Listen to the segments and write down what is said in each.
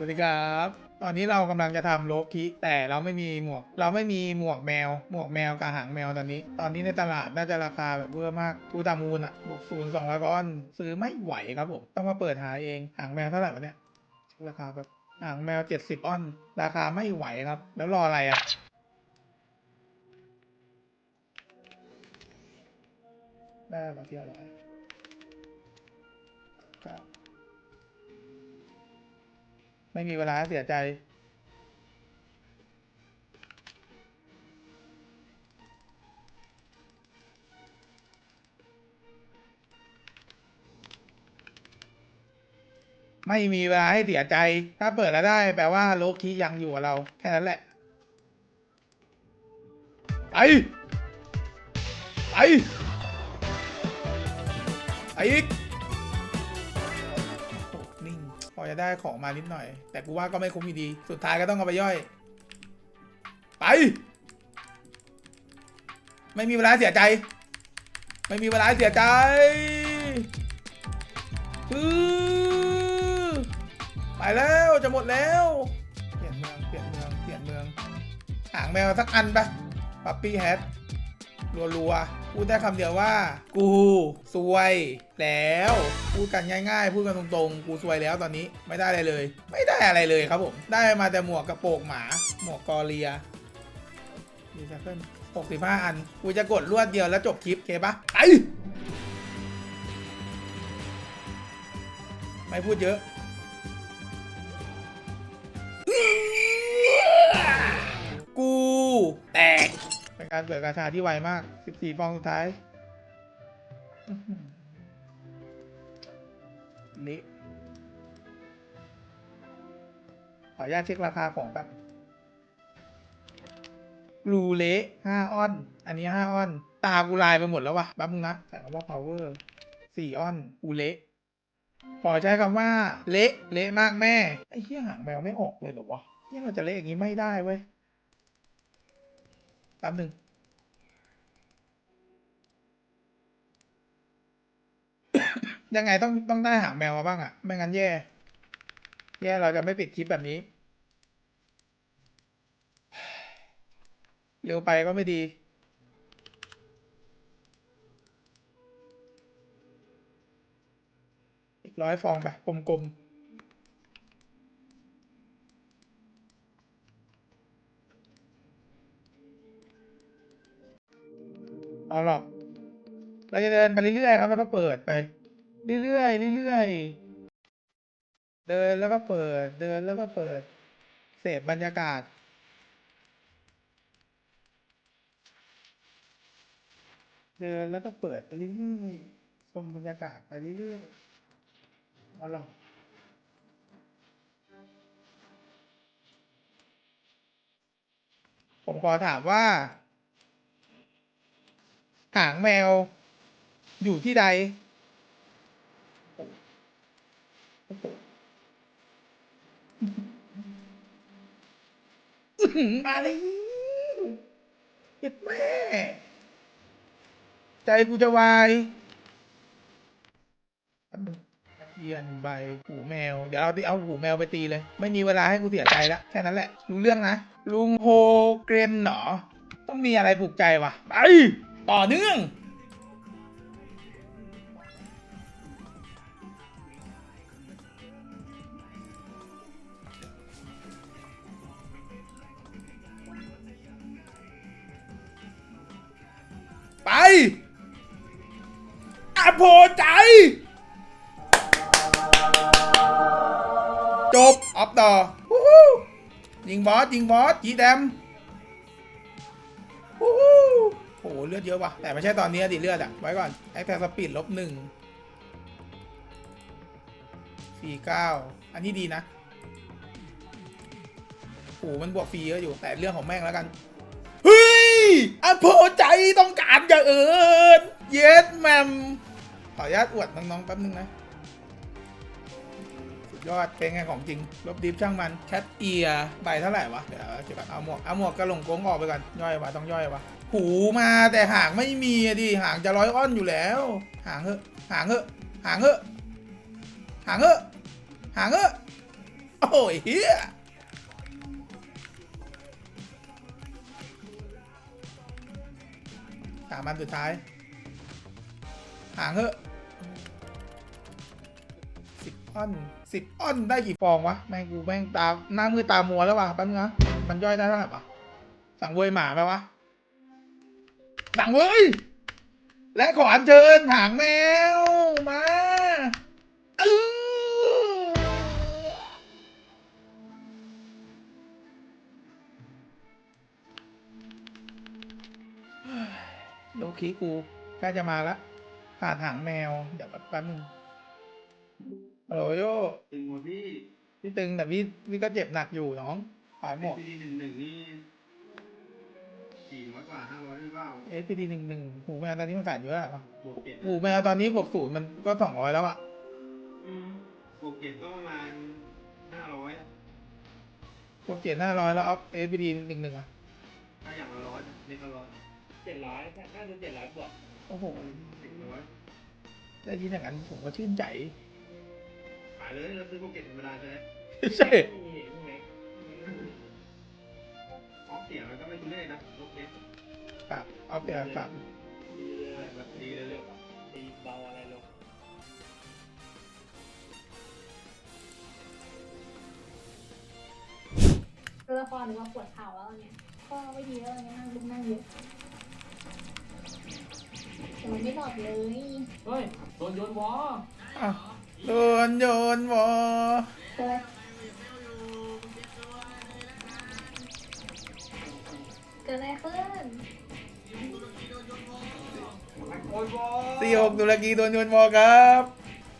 สวัสดีครับ ตอนนี้เรากำลังจะทำโลคิแต่เราไม่มีหมวก เราไม่มีหมวกแมว หมวกแมวกับหางแมวตอนนี้ ตอนนี้ในตลาดน่าจะราคาแบบเวอร์มากกูตามูลอะบวกศูนย์สองร้อยก้อน ซื้อไม่ไหวครับผม ต้องมาเปิดหาเอง หางแมวเท่าไหร่วะเนี่ยราคาแบบหางแมวเจ็ดสิบออน ราคาไม่ไหวครับ แล้วรออะไรอะได้มาเที่ยวร้อ ไม่มีเวลาเสียใจ ไม่มีเวลาให้เสียใจ ถ้าเปิดแล้วได้ แปลว่าโลกที่ยังอยู่กับเรา แค่นั้นแหละ ไป ไป ไปอีก จะได้ของมานิดหน่อย แต่กูว่าก็ไม่คุ้มอยู่ดี สุดท้ายก็ต้องเอาไปย่อย ไป ไม่มีเวลาเสียใจ ไม่มีเวลาเสียใจือไปแล้วจะหมดแล้ว เปลี่ยนเมืองเปลี่ยนเมืองเปลี่ยนเมืองหางแมวสักอันไปปัปปี้แฮทรัวๆ พูดได้คำเดียวว่า กูซวยแล้ว พูดกันง่าย ๆ พูดกันตรงๆ กูซวยแล้วตอนนี้ไม่ได้อะไรเลย ไม่ได้อะไรเลยครับผมได้มาแต่หมวกกระโปรงหมา หมวกกอเรียดีจะขึ้น65อัน กูจะกดรวดเดียวแล้วจบคลิปโอเคปะไปไม่พูดเยอะ การเปิดกาชาที่ไวมาก 14ฟองสุดท้ายอื้อหือเละขออนุญาตเช็คราคาของแป๊บรูเละ5ออน อันนี้5ออน ตากูลายไปหมดแล้ววะแป๊บนึงนะแต่คำว่า power 4ออนกูเละขอใช้คำว่า เละเละมากแม่ ไอ้เหี้ยหางแมวไม่ออกเลยเหรอวะเหี้ยเราจะเละอย่างนี้ไม่ได้เว้ยแป๊บหนึ่ง ยังไงต้องต้องได้หางแมวมาบ้างอะไม่งั้นแย่ แย่เราจะไม่ปิดคลิปแบบนี้ เร็วไปก็ไม่ดี อีกร้อยฟองไปกลมๆเอาหรอก เราจะเดินไปเรื่อยๆครับแล้วก็เปิดไป เรื่อยๆเรื่อยๆเดินแล้วก็เปิด เดินแล้วก็เปิด เสพบรรยากาศ เดินแล้วก็เปิดไปเรื่อยๆชมบรรยากาศไปเรื่อยๆเอาหรอกผมขอถามว่าหางแมวอยู่ที่ใด อื้อหือ มาเลยเจ็ดแม่ ใจกูจะวายเยียนใบหูแมว เดี๋ยวเราเอาหูแมวไปตีเลย ไม่มีเวลาให้กูเสียใจแล้วแค่นั้นแหละ รู้เรื่องนะ ลุงโฮเกรมหนอต้องมีอะไรผูกใจวะไปต่อเนื่อง ไปอะโพใจ จบ ออฟต่อฮู้ยิงบอส ยิงบอสจีแดมวู้ฮู้โห เลือดเยอะว่ะ แต่ไม่ใช่ตอนนี้ดิเลือดอะไว้ก่อนแอคแทสปีดลบหนึ่งสี่เก้าอันนี้ดีนะโหมันบวกฟรีเยอะอยู่แต่เรื่องของแม่งแล้วกัน อำเภอใจต้องการอย่างอื่นเยสแมมขออนุญาตอวดน้องๆแป๊บนึงนะ สุดยอดเป็นไงของจริง ลบดิฟช่างมัน แคทเอียใบเท่าไหร่วะ เดี๋ยวเก็บเอาหมวก เอาหมวกกระหลงโกงออกไปก่อน ย่อยวะต้องย่อยวะ หูมาแต่หางไม่มีอะดิ หางจะร้อยอ้อนอยู่แล้ว หางเหอะหางเหอะหางเหอะหางเหอะหางเหอะโอ้ยเฮีย สามอันสุดท้ายห่างเหอะสิบอ้อนสิบอ้อนได้กี่ฟองวะ แม่งกูแม่งตาหน้ามือตามัวแล้ววะแป๊บนึงนะมันย่อยได้เท่าไหร่ปะสั่งเวยหมาไหมวะ สั่งเวยและขออัญเชิญหางแมวมาอื้อ โลคีกูใกล้จะมาละขาดหางแมว เดี๋ยวแป๊บนึงฮัลโหลโยตึงกว่าพี่พี่ตึงแต่พี่พี่ก็เจ็บหนักอยู่น้องขายหมดพี่หนึ่งหนึ่งนี่สี่ร้อยกว่าห้าร้อยหรือเปล่าเอสพีดีหนึ่งหนึ่งหูแมวตอนนี้มันขาดเยอะอะบวกเก็ดหูแมวตอนนี้บวกศูนย์มันก็สองร้อยแล้วอะอืมบวกเก็ดก็ประมาณห้าร้อยบวกเจ็ดห้าร้อยแล้วเอาเอสพีดีหนึ่งหนึ่งอะถ้าอย่างละร้อยเล็กละร้อย เจ็ดร้อยน่าจะเจ็ดร้อยบวกโอ้โหสิบร้อยได้ยินอย่างนั้นผมก็ชื่นใจขายเลยแล้วซื้อบวกเก็ดธรรมดาใช่ไหมใช่ไม่มีใช่ไหมออกเสียงมันก็ไม่ทุเรศนะบวกเก็ดฝากเอาไปฝากดีเลยแบบดีเลยเลยตีเบาอะไรลงตัวละครหรือว่าปวดเข่าแล้วเนี่ยก็ไม่ดีแล้วเนี่ยนั่งลุกนั่งเยอะ แต่มันไม่หลอดเลย เฮ้ย โดนโยนวออ้าวโดนโยนวอเกิดเกิดอะไรขึ้นโอ้ยบอสี่หกตุรกีโดนโยนวอครับ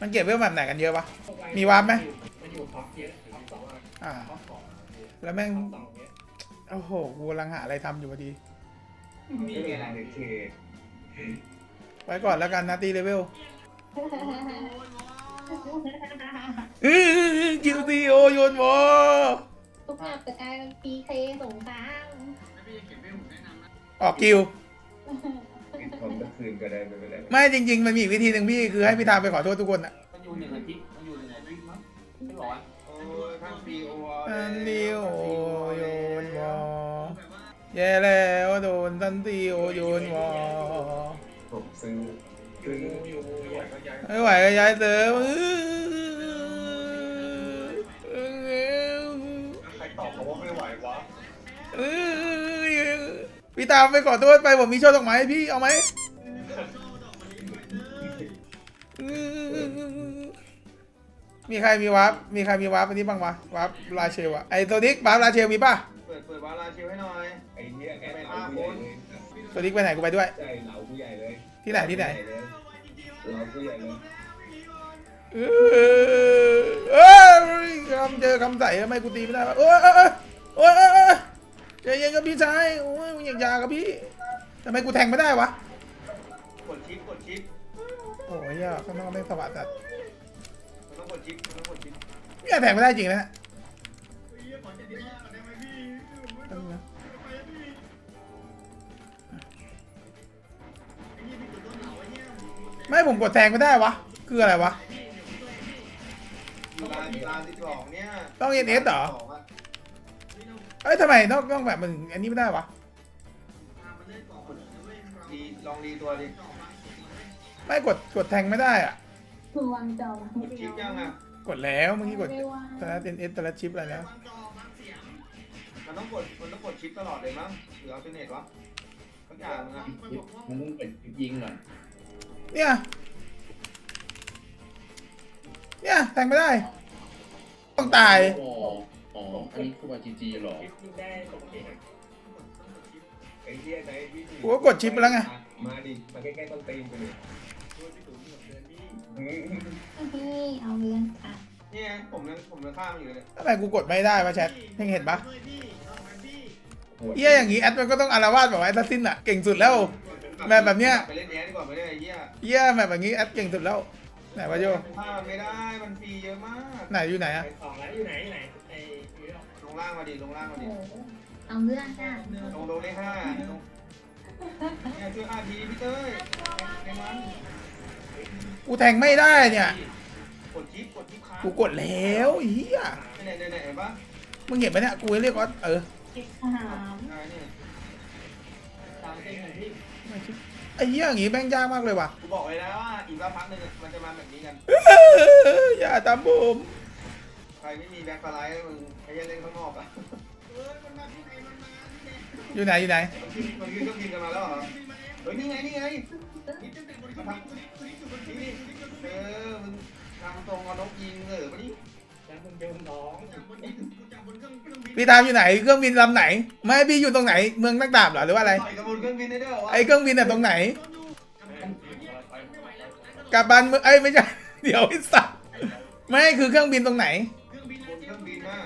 มันเก็บเรื่องแบบไหนกันเยอะปะมีวาร์ปไหมมันอยู่ท็อปเยอะท็อปสองอะอ่า ท็อปสองแล้วแม่ง ท็อปสองเนี้ยโอ้โหกูกำลังหาอะไรทำอยู่พอดี มีไงล่ะเด็กเค ไว้ก่อนแล้วกันนะตีเลเวลอื้อคิวตีโอโยนวอทุกอย่างจะกลายเป็นพีเคสงครามออกคิวผมจะคืนก็ได้ไม่เป็นไรไม่จริง ๆ มันมีอีกวิธีหนึ่งพี่คือให้พี่ทามไปขอโทษทุกคนอะมันอยู่หนึ่งอาทิตย์มันอยู่หนึ่งอาทิตย์มั้งไม่บอกว่าโอ้ยท่านซีโออันเดียวโยนวอแย่แล้วโดนตันตีโอโยนวอ ผมซื้อซื้ออยู่อยู่ไม่ไหวก็ย้ายเติมใครตอบเขาว่าไม่ไหววะพี่ตามไปขอโทษไปผมมีโชคดอกไม้ให้พี่เอาไหมมีใครมีวาร์ปมีใครมีวาร์ปอันนี้บ้างวะวาร์ปลาเชลอะไอโซนิกวาร์ปลาเชลมีป่ะเปิดเปิดวาลาชิวให้หน่อยไอ้เนี้ยแอดเหลาผู้ใหญ่เลยโซนิกไปไหนกูไปด้วยใช่เหลาผู้ใหญ่เลย ที่ไหนที่ไหนเหลาผู้ใหญ่เลยเออเออคำเจอคำใส่ทำไมกูตีไม่ได้วะโอ้ยโอ้ยโอ้ยโอ้ยใจเย็นกับพี่ชายโอ้ยอยากยากับพี่ทำไมกูแทงไม่ได้วะกดชิปกดชิปโอ้ยเหี้ยข้างนอกไม่งสวัสดิ์สัตว์มันต้องกดชิปมันต้องกดชิปเนี่ยแทงไม่ได้จริงนะ ไม่ผมกดแทงไม่ได้วะ คืออะไรวะ ลาลาสิบสองเนี่ยต้อง NS เหรอ เอ้ยทำไมนอกนอกแบบมันอันนี้ไม่ได้วะ ดีลองดีตัวดิไม่กดกดแทงไม่ได้อะ คือวางจอกดชิปยังอะกดแล้วเมื่อกี้กดไม่ว่างแต่ละเอ็นเอสแต่ละชิปอะไรแล้วมันต้องกดมันต้องกดชิปตลอดเลยมั้งหรือเอาเทอร์เน็ตวะทุกอย่างมึงอะมันต้องเป็นยิงก่อน เนี่ย เนี่ยแทงไม่ได้ ต้องตาย อ๋ออ๋ออันนี้คือว่าจีจีหรอคลิปยิงได้ปกติอะไอ้เนี้ยไหนพี่กูก็กดชิปไปแล้วไง มาดิ มาใกล้ๆต้นตีนไปเลยเฮ้ยเอาเรื่องค่ะนี่ไงผมยังผมยังข้ามอยู่เลยทำไมกูกดไม่ได้วะแชทเพิ่งเห็นปะเฮียอย่างงี้แอดมันก็ต้องอารวาสแบบว่าแอดซัสซินอะเก่งสุดแล้ว แมปแบบเนี้ย ไปเล่นแอร์ดีกว่าไม่ได้ไอ้เหี้ยเฮียแบบอย่างงี้แอดเก่งสุดแล้ว ไหนวะโยข้ามไม่ได้มันฟรีเยอะมากไหนอยู่ไหนอะไปสองแล้วอยู่ไหนอยู่ไหนไอ้อยู่หรอลงล่างมาดิลงล่างมาโอ้ดิโหเอาเรื่องค่ะลงลงเลขห้าลงเนี่ยช่วยอาทีพี่เต้ยในมันกูแทงไม่ได้เนี่ยกดชิปชิปกดชิปค้างกูกดแล้วไอ้เฮียเนี่ยเนี่ยเนี่ยเห็นปะมึงเห็นไหมเนี่ยกูเรียกว่าเออคิดสนามอ่าเนี่ยตามเส้นอย่างที่ ไอ้เหี้ยอย่างงี้แม่งยากมากเลยว่ะกูบอกเลยนะว่าอีกสักพักหนึ่งอะมันจะมาแบบนี้กัน อย่าตามผมใครไม่มีแบ็คฟลายมึงไอ้เหี้ยเล่นข้างนอกอะอยู่ไหนอยู่ไหนมันขึ้นมันขึ้นเครื่องบินกันมาแล้วเหรอเฮ้ยนี่ไงนี่ไงมาทำนี่เออมึงทำตรงเอานกยิงเออมาดิแล้วมึงเดินน้อง พี่ตามอยู่ไหนเครื่องบินลำไหน ไม่พี่อยู่ตรงไหน เมืองนักดาบเหรอหรือว่าอะไร ต่อยกับบนเครื่องบินได้ด้วยเหรอวะไอ้เครื่องบินน่ะตรงไหน กลับบ้านเมืองเอ้ยไม่ใช่ เดี๋ยวไอ้สัตว์ไม่คือเครื่องบินตรงไหน บนเครื่องบินน่ะ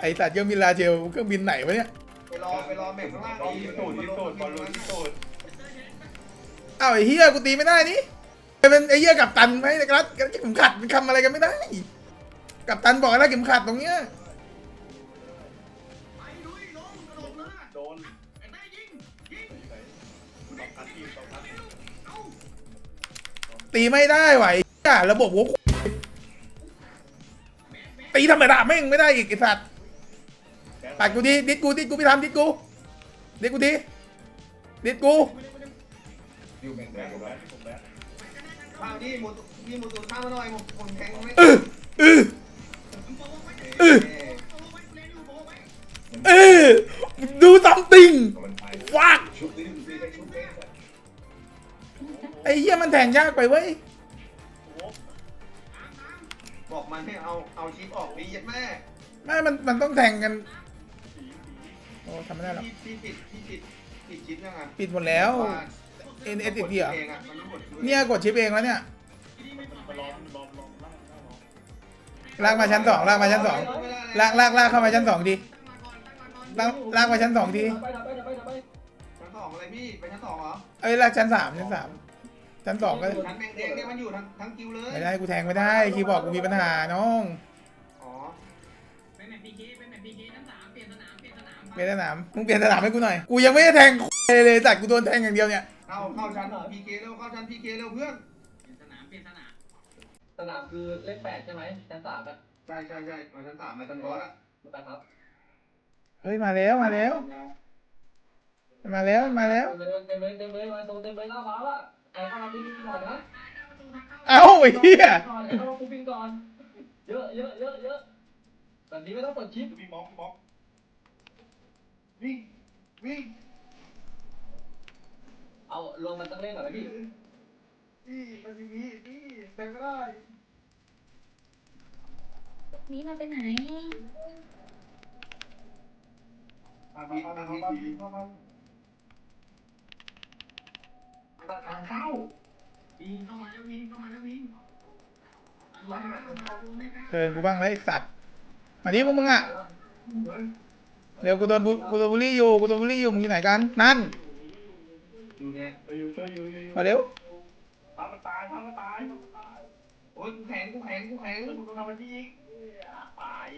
ไอ้สัตว์เครื่องบินลาเชลเครื่องบินไหนวะเนี่ย ไปรอไปรอแม่งข้างล่างบอลที่สุดที่สุดบอลลูนที่สุดอ้าวไอ้เฮียกูตีไม่ได้นี่เป็นไอ้เฮียกับตันไหมนะครับเข็มขัดมันคำอะไรกันไม่ได้ กับตันบอกแล้วเข็มขัดตรงเนี้ย ตีไม่ได้ไหวะไอ้เหี้ยระบบหัวตีธรรมดาแม่งไม่ได้อีกไอ้สัตว์ปัดกูดิดิดกูดิดกูไปทำดิดกูดิดกูดิดิดกูอยู่แบ่งแบ่งกันไว้ผมแบ่งข้าวนี่หมดนี่หมดตัวข้าวมาหน่อยหมดคนแทงไม่เออเออเออเออดูซัมติงมันไปฟัก ไอ้เหี้ยมันแทงยากไปเว้ยบอกมันให้เอาเอาชิปออกดีเย็ดแม่ไม่มันมันต้องแทงกันโอ้ทำไม่ได้หรอกพี่พี่ปิดพี่ปิดปิดชิปยังไงปิดหมดแล้วเอ็นเอสติดเหรอเองอะมันต้องกดชิปเนี่ยกดชิปเองแล้วเนี่ยมันล้อมล้อมล้อมล้อมลากมาชั้นสองลากมาชั้นสองลากลากลากเข้ามาชั้นสองดีลากลากมาชั้นสองทีไปไปไปไปไปชั้นสองอะไรพี่ไปชั้นสองเหรอเอ้ยลากชั้นสามชั้นสาม ชั้นสองก็ชั้นแดงๆเนี่ยมันอยู่ทั้งทั้งคิวเลย ไม่ได้กูแทงไม่ได้คีย์บอร์ดกูมีปัญหาน้องอ๋อเป็นแบบพีเคเป็นแบบพีเคทั้งสามเปลี่ยนสนามเปลี่ยนสนามเปลี่ยนสนามมึงเปลี่ยนสนามให้กูหน่อยกูยังไม่ได้แทงเลยเลยแต่กูโดนแทงอย่างเดียวเนี่ยเข้าเข้าชั้นพีเคเร็วเข้าชั้นพีเคเร็วเพื่อนเปลี่ยนสนามเปลี่ยนสนามสนามคือเลขแปดใช่ไหมชั้นสามอะใช่ใช่ใช่มาชั้นสามมาชั้นบอสอะนะครับเฮ้ยมาแล้วมาแล้ว มาแล้วมาแล้วเต็มเลยเต็มเลยเต็มเลยมาตรงเต็มเลยหน้าฟ้าละ ไอ้ข้างหลังพี่ก่อนนะเอ้าไอ้เหี้ยก่อนไอ้ข้างหลังพี่ก่อน เยอะเยอะเยอะเยอะแบบนี้ไม่ต้องกดชิปพี่ม็อกม็อกวิ่งวิ่งเอารวมมันต้องเล่นก่อนนะพี่พี่มันมีพี่พี่เต็มไม่ได้นี่เราไปไหน มาพี่มาพี่พี่มามา ทางเข้าวิ่งเข้ามาแล้ววิ่งเข้ามาแล้ววิ่งเชิญกูบ้างเลยไอ้สัตว์มาดิพวกมึงอะเร็วกูโดนบุกูโดนบูลลี่อยู่กูโดนบูลลี่อยู่มึงอยู่ไหนกัน นั่นอยู่เนี่ยอยู่ช่วยอยู่อยู่มาเร็วทำมันตายทำมันตายทำมันตายโอ้ยกูแข็งกูแข็งกูแข็งกูต้องทำมันที่ยิงตาย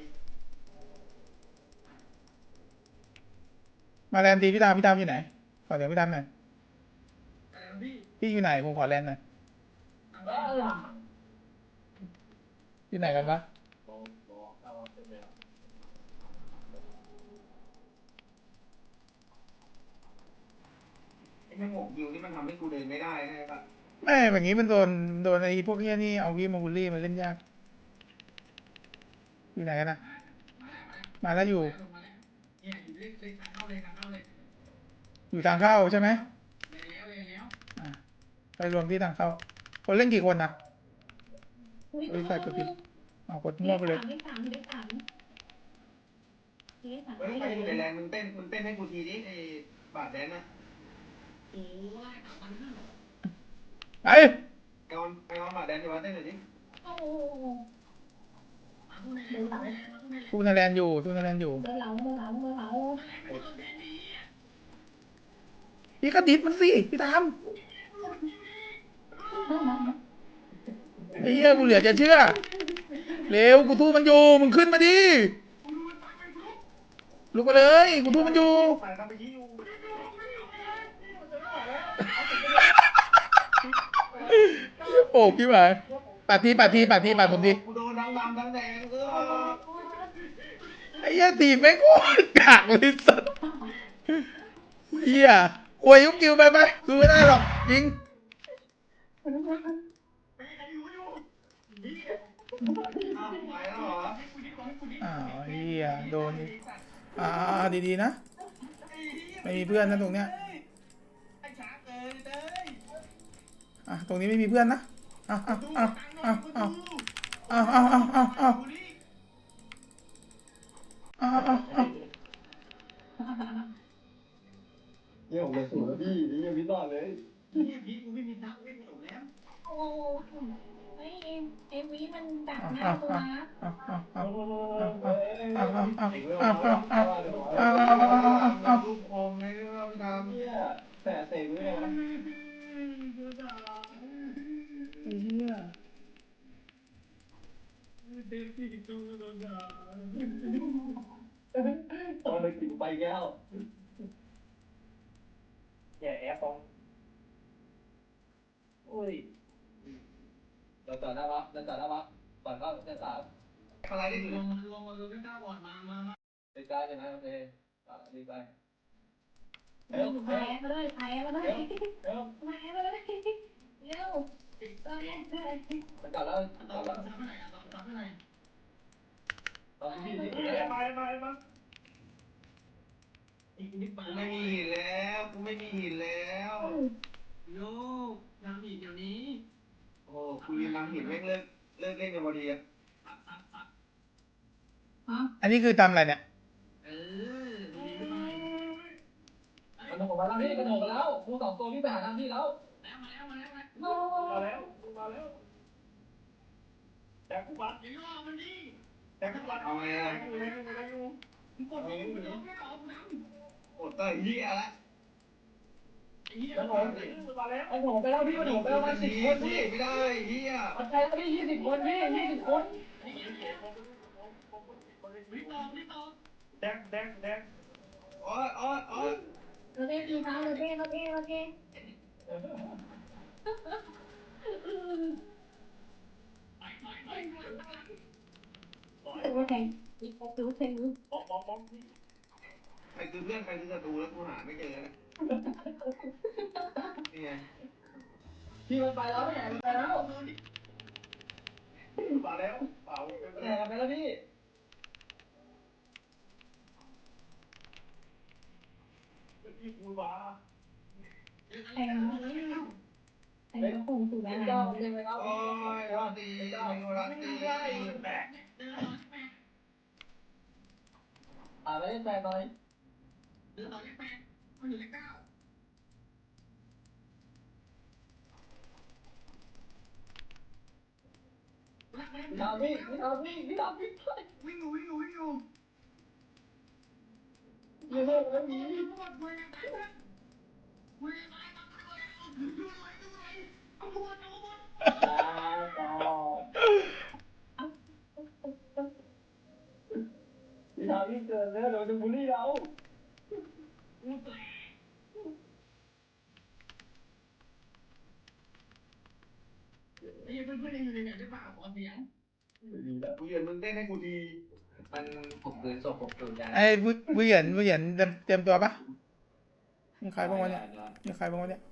มาแลนด์ทีพี่ตามพี่ตามอยู่ไหนขอเดี๋ยวพี่ตามหน่อย พี่อยู่ไหนผมขอแลนด์หน่อยอยู่ไหนกันวะไอ้แม่งหมกยิวนี่มันทำให้กูเดินไม่ได้ใช่ปะไม่แบบนี้มันโดนโดนไอ้พวกเนี้ยนี่เอาพี่มาบูลลี่มันเล่นยาก อยู่ไหนกันนะมาแล้วอยู่เนี่ยอยู่เลขเลขทางเข้าเลยทางเข้าเลยอยู่ทางเข้าใช่ไหมแล้วแล้วอะ ไปรวมที่ทางเข้าคนเล่นกี่คนนะอุ้ยเอ้ยใส่กระปิดเอากดมั่วไปเลยเลขสามเลขสามเลขสามเฮ้ยไอ้ไอ้แรงมึงเต้นมึงเต้นให้กูทีดิไอ้บาดแดนนะโอ้ยสามพันห้าไปไอ้ออนไอ้ออนบาดแดนอยู่วะเต้นหน่อยดิโอ้โหเดินเหลาทูนาแลนด์อยู่ทูนาแลนด์อยู่เดินเหลาเดินเหลาเดินเหลาพี่ก็ดิดมันสิพี่ตาม ไอ้เหี้ยกูเหลือจะเชื่อ เร็วกูทูมันอยู่ มึงขึ้นมาดิ ลุกมาเลย กูทูมันอยู่ โอ้พี่หมายปัดทีปัดทีปัดทีปัดผมทีกูโดนทั้งดำแดงเออไอ้เหี้ยทีแม่งโคตรกากเลยสัสเหี้ยอวยยุกกิวไปไปคือไม่ได้หรอกจริง อ้าวไปแล้วเหรออ้าวเหี้ยโดนอีกอ่าดีๆนะ ไม่มีเพื่อนนะตรงเนี้ยไอ้ช้างเอ้ยเต้ยอะตรงนี้ไม่มีเพื่อนนะอะอะอะอะอะอะอะอะอะอะกูนี่อะอะอะเนี่ยผมเลยสูงแล้วพี่นี่ยังไม่รอดเลยพี่พี่กูไม่มีตังค์ไม่มีหนูแล้วโอ้ เฮ้ยเอ็มเอ็มวีมันดักหน้ากูนะแต่เสกไม่ได้ไอ้เหี้ยเด็กที่ดูดูดาตอนเลยถึงไปแก้วอย่าแอบฟองโอ้ย เราต่อได้ปะเราต่อได้ปะก่อนก็จะตามอะไรได้ลถึงงมาลงมาลงไม่กล้าบอดมามามาไปใกล้ใช่ไหมโอเคอะดีไปเร็วแพ้มาเลยแพ้มาเลยเร็วแพ้มาเลยเร็วตอนนี้เลยมันกลับแล้วกตอลันบแล้วทำอะไรอะตอนทำอะไรตอนที่พี่มามามาอีกนิดไปกูไม่มีหินแล้วกูไม่มีหินแล้วโยกทำอีกเดี๋ยวนี้ โอ้กูยืนทำหินแม่งเลิกเลิกเล่นกันพอดีอะตัดตัดตัดอันนี้คือทำอะไรเนี่ย เออดีขึ้นหน่อยมันโดดมาแล้วพี่มันโดดมาแล้วกูสองตัวพี่ไปหาทางพี่แล้วแล้วมาแล้วมาแล้วมาโอ้มาแล้วมาแล้วแต่กูบัดเดี๋ยวรอมันดิแต่กูบัดเอาไงอะอยู่แล้วอยู่แล้วอยู่มึงกดดิมึงกดไม่ออกนะโอ้เต้ยเฮียละ พี่มันหอมสิมันหอมไปแล้วพี่มันหอมไปแล้วมาสิบคนพี่ไม่ได้เฮียมันไปแล้วพี่ยี่สิบคนพี่ยี่สิบคนแดกแดกแดกโอ้ยโอ้ยโอ้ยโอเคพี่น้องโอเคโอเคโอเคโอเคอีกประตูเต็มมองมองมอง ใครคือเพื่อนใครคือศัตรูแล้วกูหาไม่เจอนะนี่ไงพี่มันไปแล้วพี่แหนมันไปแล้วมาแล้วเปล่าแหนมันไปแล้วพี่พี่กูมาแทงแทงคงถูกแล้วเก้าใช่ไหมครับโอ้ยรันตีรันตีแบกเดินต่อที่แปดอ่าไม่ได้แฟนหน่อย ร้อยแปดคนละเก้าดาวิดดาวิดดาวิดวิ่งวิ่งวิ่งอย่าเล่นแบวนี้ดาวิดเกินแล้วเราจะบูลลี่เรา กูแตกไอ้เพื่อนอยู่ในไหนได้เปล่าขอเสียงดีแล้วกูยืนมึงเต้นให้กูดี มันผมคืนศพผมคืนยาไอ้ผู้ผู้หญิงผู้หญิงเตรียมเตรียมตัวปะมีใครบ้างวะเนี่ยมีใครบ้างวะเนี่ย